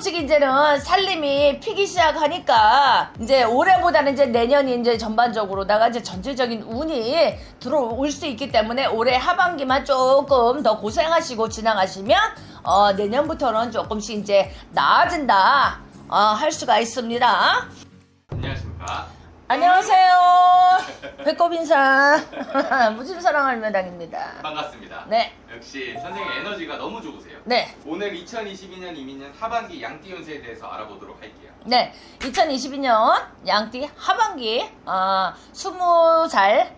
조금씩 이제는 살림이 피기 시작하니까 이제 올해보다는 이제 내년이 이제 전반적으로다가 이제 전체적인 운이 들어올 수 있기 때문에 올해 하반기만 조금 더 고생하시고 지나가시면 어, 내년부터는 조금씩 이제 나아진다 어, 할 수가 있습니다. 안녕하십니까. 안녕하세요. 배꼽 인사. 무진 사랑 할 매당입니다. 반갑습니다. 네. 역시 선생님 에너지가 너무 좋으세요. 네. 오늘 2022년 이민년 하반기 양띠 운세에 대해서 알아보도록 할게요. 네, 2022년 양띠 하반기 어, 20살,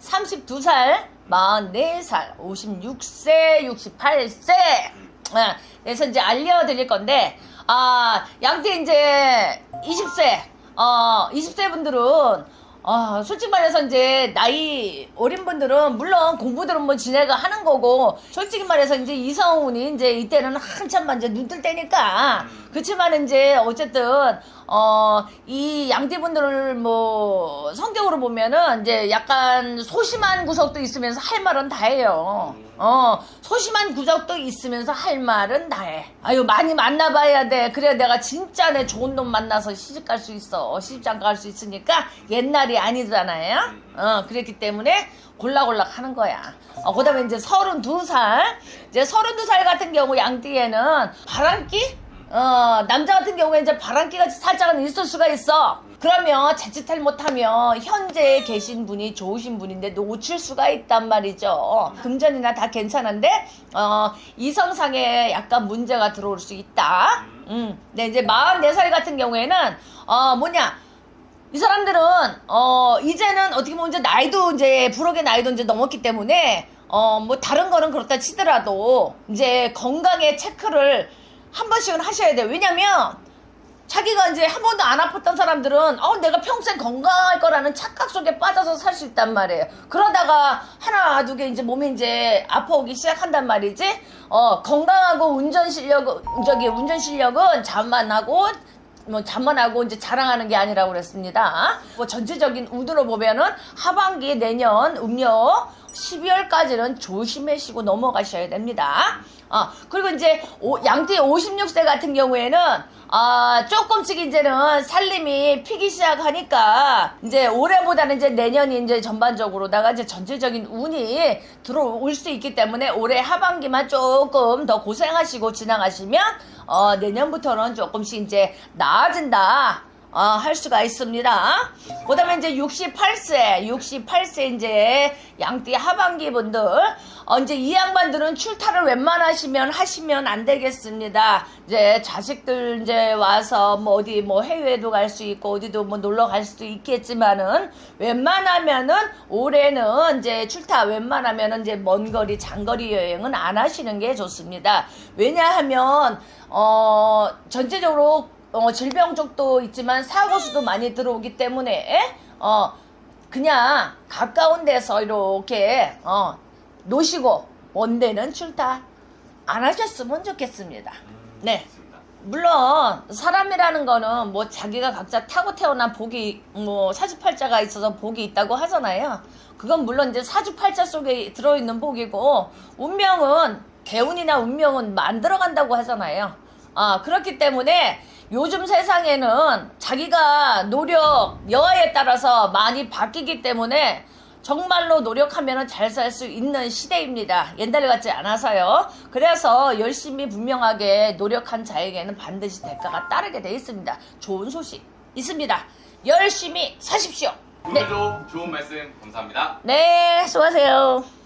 32살, 44살, 56세, 68세 네, 그래서 이제 알려드릴 건데 아 양띠 이제 20세 어 20세 분들은 아, 솔직히 말해서 이제 나이 어린 분들은 물론 공부들은 뭐 지내가 하는 거고 솔직히 말해서 이제 이성운이 이제 이때는 한참만 이제 눈뜰 때니까. 그렇지만 이제 어쨌든 어 이 양띠분들을 뭐 성격으로 보면은 이제 약간 소심한 구석도 있으면서 할 말은 다 해요. 어 소심한 구석도 있으면서 할 말은 다 해. 아유 많이 만나봐야 돼. 그래야 내가 진짜 내 좋은 놈 만나서 시집 갈 수 있어. 시집장 갈 수 있으니까 옛날이 아니잖아요. 어 그랬기 때문에 골라골락 하는 거야. 어, 그 다음에 이제 32살. 이제 32살 같은 경우 양띠에는 바람기? 어, 남자 같은 경우에 이제 바람기가 살짝은 있을 수가 있어. 그러면 자칫 못하면 현재 계신 분이 좋으신 분인데 놓칠 수가 있단 말이죠. 금전이나 다 괜찮은데, 어, 이성상에 약간 문제가 들어올 수 있다. 음. 근데 이제 44살 같은 경우에는, 어, 뭐냐. 이 사람들은 어 이제는 어떻게 보면 이제 나이도 이제 부록의 나이도 이제 넘었기 때문에 어 뭐 다른 거는 그렇다 치더라도 이제 건강에 체크를 한 번씩은 하셔야 돼요. 왜냐면 자기가 이제 한 번도 안 아팠던 사람들은 어 내가 평생 건강할 거라는 착각 속에 빠져서 살 수 있단 말이에요. 그러다가 하나 두 개 이제 몸이 이제 아파오기 시작한단 말이지. 어 건강하고 운전 실력 저기 운전 실력은 잠만 하고 뭐 잠만하고 이제 자랑하는 게 아니라고 그랬습니다. 뭐 전체적인 우드로 보면은 하반기 내년 음력 12월까지는 조심하시고 넘어가셔야 됩니다. 어, 그리고 이제 오- 양띠 56세 같은 경우에는 아, 조금씩 이제는 살림이 피기 시작하니까 이제 올해보다는 이제 내년이 이제 전반적으로다가 이제 전체적인 운이 들어올 수 있기 때문에 올해 하반기만 조금 더 고생하시고 지나가시면 어, 내년부터는 조금씩 이제 나아진다. 어, 할 수가 있습니다. 그 다음에 이제 68세, 68세 이제 양띠 하반기 분들, 어, 이제 이 양반들은 출타를 웬만하시면 하시면 안 되겠습니다. 이제 자식들 이제 와서 뭐 어디 뭐 해외도 갈 수 있고 어디도 뭐 놀러 갈 수도 있겠지만은 웬만하면은 올해는 이제 출타 웬만하면은 이제 먼 거리 장거리 여행은 안 하시는 게 좋습니다. 왜냐하면 어 전체적으로 어, 질병 쪽도 있지만 사고 수도 많이 들어오기 때문에 어 그냥 가까운 데서 이렇게 어먼 데는 출타 안 하셨으면 좋겠습니다. 네. 좋습니다. 물론 사람이라는 거는 뭐 자기가 각자 타고 태어난 복이 뭐 사주팔자가 있어서 복이 있다고 하잖아요. 그건 물론 이제 사주팔자 속에 들어있는 복이고 운명은 개운이나 운명은 만들어간다고 하잖아요. 아 그렇기 때문에 요즘 세상에는 자기가 노력 여하에 따라서 많이 바뀌기 때문에 정말로 노력하면 잘 살 수 있는 시대입니다. 옛날 같지 않아서요. 그래서 열심히 분명하게 노력한 자에게는 반드시 대가가 따르게 돼 있습니다. 좋은 소식 있습니다. 열심히 사십시오. 네, 오늘도 좋은 말씀 감사합니다. 네, 수고하세요.